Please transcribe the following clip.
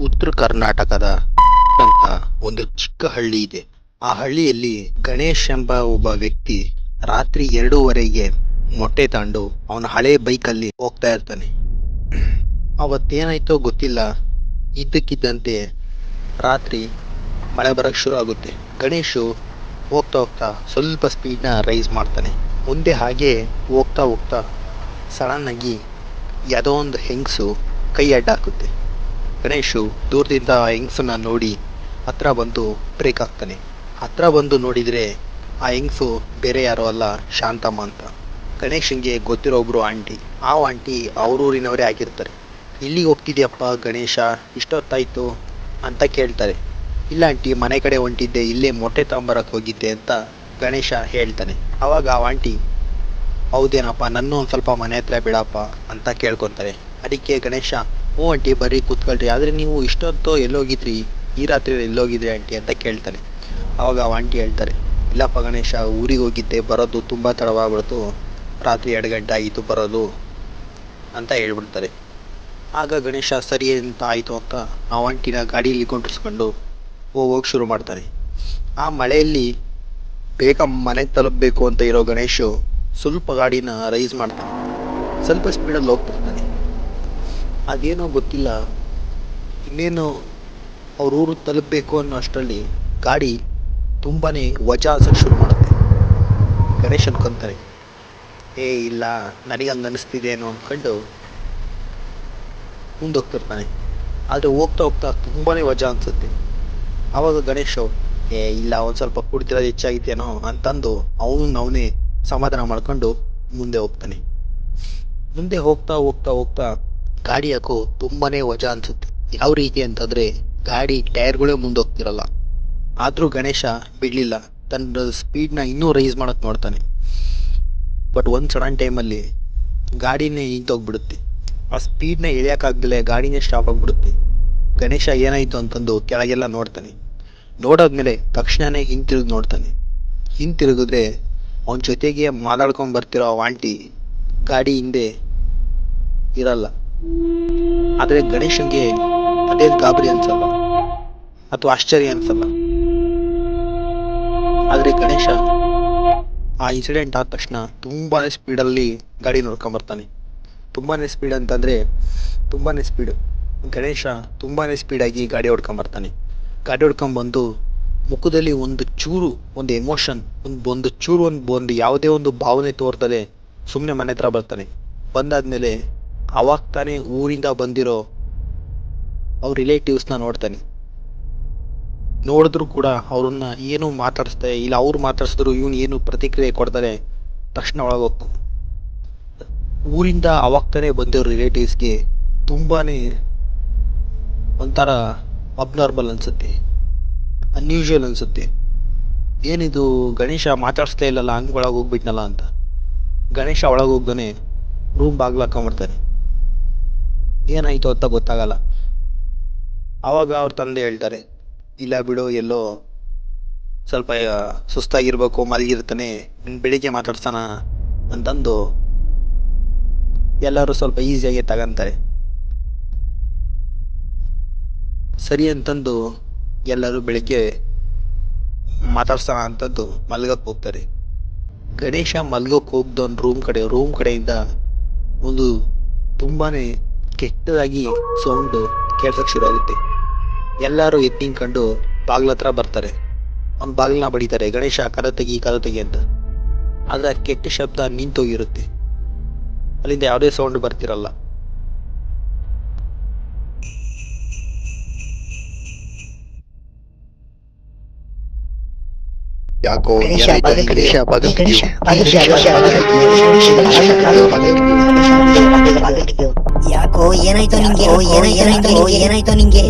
ಉತ್ತರ ಕರ್ನಾಟಕದ ಒಂದು ಚಿಕ್ಕ ಹಳ್ಳಿ ಇದೆ. ಆ ಹಳ್ಳಿಯಲ್ಲಿ ಗಣೇಶ್ ಎಂಬ ಒಬ್ಬ ವ್ಯಕ್ತಿ ರಾತ್ರಿ ಎರಡೂವರೆಗೆ ಮೊಟ್ಟೆ ತಾಂಡು ಅವನ ಹಳೆ ಬೈಕಲ್ಲಿ ಹೋಗ್ತಾ ಇರ್ತಾನೆ. ಅವತ್ತೇನಾಯ್ತೋ ಗೊತ್ತಿಲ್ಲ. ಇದ್ದಕ್ಕಿದ್ದಂತೆ ರಾತ್ರಿ ಮಳೆ ಬರಕ್ಕೆ ಶುರು ಆಗುತ್ತೆ. ಗಣೇಶು ಹೋಗ್ತಾ ಹೋಗ್ತಾ ಸ್ವಲ್ಪ ಸ್ಪೀಡ್ನ ರೈಸ್ ಮಾಡ್ತಾನೆ. ಮುಂದೆ ಹಾಗೆ ಹೋಗ್ತಾ ಹೋಗ್ತಾ ಸಡನ್ನಾಗಿ ಯಾವುದೋ ಒಂದು ಹೆಂಗಸು ಕೈ ಅಡ್ಡ ಹಾಕುತ್ತೆ ಗಣೇಶು ದೂರದಿಂದ ಆ ಹೆಂಗಸನ್ನ ನೋಡಿ ಹತ್ರ ಬಂದು ಬ್ರೇಕ್ ಹಾಕ್ತಾನೆ ಹತ್ರ ಬಂದು ನೋಡಿದರೆ ಆ ಹೆಂಗ್ಸು ಬೇರೆ ಯಾರೋ ಅಲ್ಲ, ಶಾಂತಮ್ಮ ಅಂತ. ಗಣೇಶನ್ಗೆ ಗೊತ್ತಿರೋ ಒಬ್ಬರು ಆಂಟಿ. ಆ ಆಂಟಿ ಅವ್ರೂರಿನವರೇ ಆಗಿರ್ತಾರೆ. ಇಲ್ಲಿಗೆ ಹೋಗ್ತಿದ್ಯಪ್ಪ ಗಣೇಶ, ಇಷ್ಟೊತ್ತಾಯ್ತು ಅಂತ ಕೇಳ್ತಾರೆ. ಇಲ್ಲ ಆಂಟಿ, ಮನೆ ಕಡೆ ಹೊಂಟಿದ್ದೆ, ಇಲ್ಲೇ ಮೊಟ್ಟೆ ತಗೊಂಬರಕ್ಕೆ ಹೋಗಿದ್ದೆ ಅಂತ ಗಣೇಶ ಹೇಳ್ತಾನೆ. ಅವಾಗ ಆ ಆಂಟಿ, ಹೌದೇನಪ್ಪ, ನನ್ನ ಒಂದು ಸ್ವಲ್ಪ ಮನೆ ಹತ್ರ ಬಿಡಪ್ಪ ಅಂತ ಕೇಳ್ಕೊತಾರೆ. ಅದಕ್ಕೆ ಗಣೇಶ ಹ್ಞೂ ಆಂಟಿ ಬರ್ರಿ ಕೂತ್ಕೊಳ್ರಿ. ಆದರೆ ನೀವು ಇಷ್ಟೊತ್ತು ಎಲ್ಲೋಗಿದ್ರಿ? ಈ ರಾತ್ರಿ ಎಲ್ಲೋಗಿದ್ರಿ ಆಂಟಿ ಅಂತ ಕೇಳ್ತಾನೆ ಆವಾಗ ಅವ ಆಂಟಿ ಹೇಳ್ತಾರೆ, ಇಲ್ಲಪ್ಪ ಗಣೇಶ, ಊರಿಗೆ ಹೋಗಿದ್ದೆ, ಬರೋದು ತುಂಬ ತಡವಾಗ್ಬಿಡ್ತು. ರಾತ್ರಿ ಎರಡು ಗಂಟೆ ಆಯಿತು ಬರೋದು ಅಂತ ಹೇಳ್ಬಿಡ್ತಾರೆ. ಆಗ ಗಣೇಶ, ಸರಿ ಅಂತ ಆಯಿತು ಅಂತ ಆ ಆಂಟಿನ ಗಾಡೀಲಿ ಕೊಂಡಿಸ್ಕೊಂಡು ಹೋಗೋಕೆ ಶುರು ಮಾಡ್ತಾನೆ ಆ ಮಳೆಯಲ್ಲಿ ಬೇಗ ಮನೆ ತಲುಪಬೇಕು ಅಂತ ಇರೋ ಗಣೇಶು ಸ್ವಲ್ಪ ಗಾಡಿನ ರೈಸ್ ಮಾಡ್ತಾನೆ. ಸ್ವಲ್ಪ ಸ್ಪೀಡಲ್ಲಿ ಹೋಗ್ತಿರ್ತಾನೆ ಅದೇನೋ ಗೊತ್ತಿಲ್ಲ. ಇನ್ನೇನು ಅವ್ರ ಊರು ತಲುಪಬೇಕು ಅನ್ನೋ ಅಷ್ಟರಲ್ಲಿ ಗಾಡಿ ತುಂಬಾ ವಜಾ ಅನ್ಸಕ್ಕೆ ಶುರು ಮಾಡುತ್ತೆ. ಗಣೇಶ್ ಅನ್ಕೊಂತಾನೆ ಏ, ಇಲ್ಲ ನನಗೆ ಹಂಗೆ ಅನಿಸ್ತಿದೇನೋ ಅಂದ್ಕೊಂಡು ಮುಂದೋಗ್ತಿರ್ತಾನೆ. ಆದರೆ ಹೋಗ್ತಾ ಹೋಗ್ತಾ ತುಂಬಾ ವಜಾ ಅನಿಸುತ್ತೆ. ಆವಾಗ ಗಣೇಶ್ ಏ, ಇಲ್ಲ, ಒಂದು ಸ್ವಲ್ಪ ಕುಡಿತಿರೋದು ಹೆಚ್ಚಾಗಿತ್ತೇನೋ ಅಂತಂದು ಅವನು ಅವನೇ ಸಮಾಧಾನ ಮಾಡ್ಕೊಂಡು ಮುಂದೆ ಹೋಗ್ತಾನೆ. ಮುಂದೆ ಹೋಗ್ತಾ ಹೋಗ್ತಾ ಹೋಗ್ತಾ ಗಾಡಿ ಯಾಕೋ ತುಂಬಾನೇ ವಜಾ ಅನ್ಸುತ್ತೆ. ಯಾವ ರೀತಿ ಅಂತಂದ್ರೆ ಗಾಡಿ ಟೈರ್ಗಳೇ ಮುಂದೆ ಹೋಗ್ತಿರಲ್ಲ ಆದರೂ ಗಣೇಶ ಬಿಡಲಿಲ್ಲ. ತನ್ನ ಸ್ಪೀಡ್ನ ಇನ್ನೂ ರೈಸ್ ಮಾಡೋಕೆ ನೋಡ್ತಾನೆ ಬಟ್ ಒಂದು ಸಡನ್ ಟೈಮಲ್ಲಿ ಗಾಡಿನೇ ನಿಂತೋಗ್ಬಿಡುತ್ತೆ ಆ ಸ್ಪೀಡ್ನ ಇಳಿಯೋಕ್ಕಾಗ್ದಲೇ ಗಾಡಿನೇ ಸ್ಟಾಪ್ ಆಗಿಬಿಡುತ್ತೆ. ಗಣೇಶ ಏನಾಯಿತು ಅಂತಂದು ಕೆಳಗೆಲ್ಲ ನೋಡ್ತಾನೆ. ನೋಡಾದ್ಮೇಲೆ ತಕ್ಷಣನೇ ಹಿಂತಿರುಗಿ ನೋಡ್ತಾನೆ. ಹಿಂತಿರುಗಿದ್ರೆ ಅವನ ಜೊತೆಗೆ ಮಾತಾಡ್ಕೊಂಡು ಬರ್ತಿರೋ ಆಂಟಿ ಗಾಡಿ ಹಿಂದೆ ಇರಲ್ಲ. ಆದರೆ ಗಣೇಶನ್ಗೆ ಅದೇನು ಗಾಬರಿ ಅನ್ಸಲ್ಲ, ಅಥವಾ ಆಶ್ಚರ್ಯ ಅನ್ಸಲ್ಲ. ಆದರೆ ಗಣೇಶ ಆ ಇನ್ಸಿಡೆಂಟ್ ಆದ ತಕ್ಷಣ ತುಂಬಾ ಸ್ಪೀಡಲ್ಲಿ ಗಾಡಿ ನೋಡ್ಕೊಂಬರ್ತಾನೆ ತುಂಬಾ ಸ್ಪೀಡ್ ಅಂತಂದರೆ ತುಂಬಾ ಸ್ಪೀಡ್ ಗಣೇಶ ತುಂಬಾ ಸ್ಪೀಡಾಗಿ ಗಾಡಿ ಹೊಡ್ಕೊಂಬರ್ತಾನೆ ಗಾಡಿ ಹೊಡ್ಕೊಂಬಂದು ಮುಖದಲ್ಲಿ ಒಂದು ಚೂರು, ಒಂದು ಎಮೋಷನ್ ಒಂದು ಒಂದು ಚೂರು, ಒಂದು ಒಂದು ಯಾವುದೇ ಒಂದು ಭಾವನೆ ತೋರ್ತದೆ ಸುಮ್ಮನೆ ಮನೆ ಹತ್ರ ಬರ್ತಾನೆ. ಬಂದಾದ್ಮೇಲೆ ಅವಾಗ ತಾನೇ ಊರಿಂದ ಬಂದಿರೋ ಅವ್ರ ರಿಲೇಟಿವ್ಸ್ನ ನೋಡ್ತಾನೆ. ನೋಡಿದ್ರು ಕೂಡ ಅವ್ರನ್ನ ಏನು ಮಾತಾಡಿಸ್ದೆ ಇಲ್ಲ, ಅವ್ರು ಮಾತಾಡಿಸಿದ್ರು ಇವನು ಏನು ಪ್ರತಿಕ್ರಿಯೆ ಕೊಡ್ತಾನೆ ತಕ್ಷಣ ಒಳಗೆ ಹೋಗ್ತಾನೆ ಊರಿಂದ ಅವಾಗ್ತಾನೆ ತಾನೇ ಬಂದಿರೋ ರಿಲೇಟಿವ್ಸ್ಗೆ ತುಂಬಾ ಒಂಥರ ಅಬ್ನಾರ್ಮಲ್ ಅನ್ಸುತ್ತೆ ಅನ್ಯೂಶುವಲ್ ಅನ್ಸುತ್ತೆ. ಏನಿದು ಗಣೇಶ ಮಾತಾಡಿಸ್ತಾ ಇಲ್ಲಲ್ಲ, ಹಂಗೆ ಒಳಗೆ ಹೋಗ್ಬಿಟ್ನಲ್ಲ ಅಂತ. ಗಣೇಶ ಒಳಗೆ ಹೋಗ್ದಾನೆ ರೂಮ್ ಬಾಗ್ಲು ಹಾಕೊಂಬಿಡ್ತಾನೆ ಏನಾಯಿತು ಅಂತ ಗೊತ್ತಾಗಲ್ಲ. ಆವಾಗ ಅವ್ರ ತಂದೆ ಹೇಳ್ತಾರೆ, ಇಲ್ಲ ಬಿಡು, ಎಲ್ಲೋ ಸ್ವಲ್ಪ ಸುಸ್ತಾಗಿರ್ಬೇಕು, ಮಲಗಿರ್ತಾನೆ ಬೆಳಿಗ್ಗೆ ಮಾತಾಡ್ತಾನ ಅಂತಂದು ಎಲ್ಲರೂ ಸ್ವಲ್ಪ ಈಸಿಯಾಗಿ ತಗೊಂತಾರೆ. ಸರಿ ಅಂತಂದು ಎಲ್ಲರೂ ಬೆಳಿಗ್ಗೆ ಮಾತಾಡ್ಸೋಣ ಅಂತಂದು ಮಲ್ಗಕ್ಕೆ ಹೋಗ್ತಾರೆ. ಗಣೇಶ ಮಲ್ಗೋಕೆ ಹೋಗ್ದವನ್ ರೂಮ್ ಕಡೆ ರೂಮ್ ಕಡೆಯಿಂದ ಒಂದು ತುಂಬಾನೇ ಕೆಟ್ಟದಾಗಿ ಸೌಂಡು ಕೇಳ್ಸಕ್ ಶುರು ಆಗುತ್ತೆ. ಎಲ್ಲರೂ ಎದ್ದು ನಿಂತ್ಕೊಂಡು ಬಾಗ್ಲ ಹತ್ರ ಬರ್ತಾರೆ. ಅವ್ನ ಬಾಗಿಲನ್ನ ಬಡಿತಾರೆ ಗಣೇಶ ಕದ ತೆಗಿ ಕದ ತೆಗಿ ಅಂತ. ಆದ್ರೆ ಆ ಕೆಟ್ಟ ಶಬ್ದ ನಿಂತೋಗಿರುತ್ತೆ. ಅಲ್ಲಿಂದ ಯಾವುದೇ ಸೌಂಡ್ ಬರ್ತಿರಲ್ಲ. ಯಾಕೋ ಗಣೇಶ, ಯಾಕೋ ಏನಾಯ್ತೋ ನಿಂಗೆ? ಏನಾಯ್ತೋ ಏನಾಯ್ತೋ ನಿಂಗೆ?